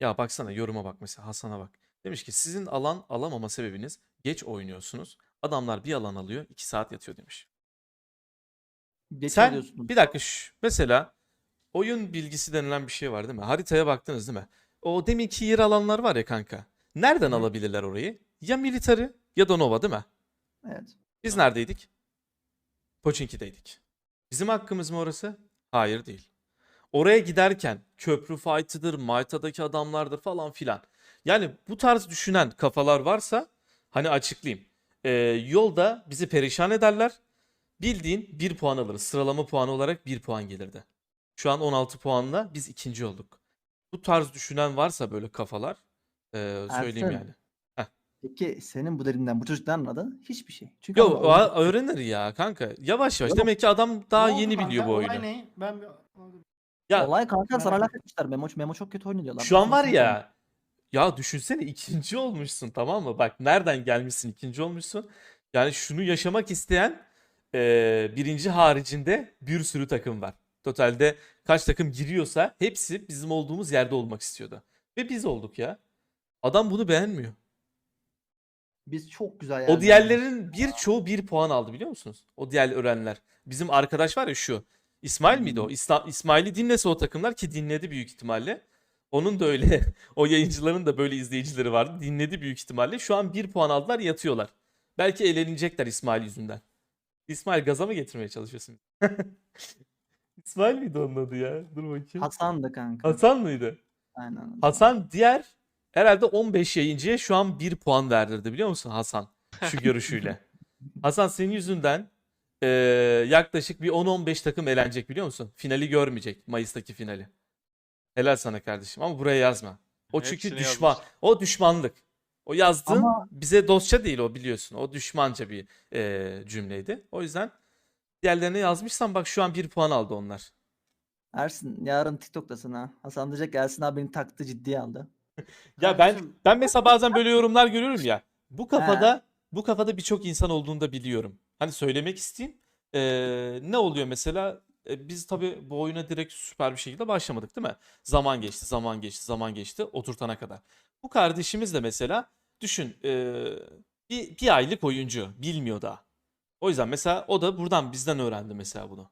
Ya baksana yoruma bak mesela Hasan'a bak. Demiş ki sizin alan alamama sebebiniz geç oynuyorsunuz. Adamlar bir alan alıyor 2 saat yatıyor demiş. Geç Sen alıyorsun. bir dakika şş, mesela oyun bilgisi denilen bir şey var değil mi? Haritaya baktınız değil mi? O deminki yer alanlar var ya kanka. Nereden Hı. alabilirler orayı? Ya military ya da Nova değil mi? Evet. Biz neredeydik? Pochinki'deydik. Bizim hakkımız mı orası? Hayır değil. Oraya giderken köprü fight'ıdır, Malta'daki adamlardır falan filan. Yani bu tarz düşünen kafalar varsa hani açıklayayım. Ee, yolda bizi perişan ederler. Bildiğin 1 puan alırız. Sıralama puanı olarak 1 puan gelirdi. Şu an 16 puanla biz ikinci olduk. Bu tarz düşünen varsa böyle kafalar ee, söyleyeyim Ersin, yani. Peki senin bu derinden bu çocuk ne anladı? Hiçbir şey. Çünkü Yo o- öğrenir ya kanka. Yavaş yavaş. Yok. Demek ki adam daha Ne oldu yeni kanka? biliyor bu oyunu. Olay ne? Ben bir... Ya Olay kanka sana laf etmişler. Memo, Memo çok kötü oynuyor diyorlar. şu an var ya ya düşünsene ikinci olmuşsun tamam mı? Bak nereden gelmişsin ikinci olmuşsun. Yani şunu yaşamak isteyen eee, birinci haricinde bir sürü takım var. Totalde kaç takım giriyorsa hepsi bizim olduğumuz yerde olmak istiyordu. Ve biz olduk ya. Adam bunu beğenmiyor. Biz çok güzel O diğerlerin birçoğu bir puan aldı biliyor musunuz? O diğer öğrenler. Bizim arkadaş var ya şu. İsmail miydi o? İsla- İsmail'i dinlese o takımlar ki dinledi büyük ihtimalle. Onun da öyle o yayıncıların da böyle izleyicileri vardı. Dinledi büyük ihtimalle. Şu an bir puan aldılar yatıyorlar. Belki eğlenecekler İsmail yüzünden. İsmail gaza mı getirmeye çalışıyorsun? İsmail miydi onun adı ya? Dur bakayım. Hasan da kanka. Hasan mıydı? Aynen. Hasan diğer herhalde 15 yayıncıya şu an 1 puan verdirdi biliyor musun Hasan? Şu görüşüyle. Hasan senin yüzünden eee, yaklaşık bir 10-15 takım elenecek biliyor musun? Finali görmeyecek Mayıs'taki finali. Helal sana kardeşim ama buraya yazma. O çünkü Hepsini düşman. yazmış. O düşmanlık. O yazdığın Ama- bize dostça değil o biliyorsun. O düşmanca bir eee, cümleydi. O yüzden diğerlerine yazmışsan bak şu an 1 puan aldı onlar. Ersin yarın TikTok'tasın ha. Hasan diyecek ki Ersin abi beni taktı ciddiye aldı. Ya ben Kardeşim- ben mesela bazen böyle yorumlar görüyorum ya. Bu kafada bu kafada birçok insan olduğunu da biliyorum. Hani söylemek isteyeyim. Ee, ne oluyor mesela? Ee, biz tabii bu oyuna direkt süper bir şekilde başlamadık değil mi? Zaman geçti, zaman geçti, zaman geçti oturtana kadar. Bu kardeşimiz de mesela düşün ee, bir, bir aylık oyuncu bilmiyor daha. O yüzden mesela o da buradan bizden öğrendi mesela bunu.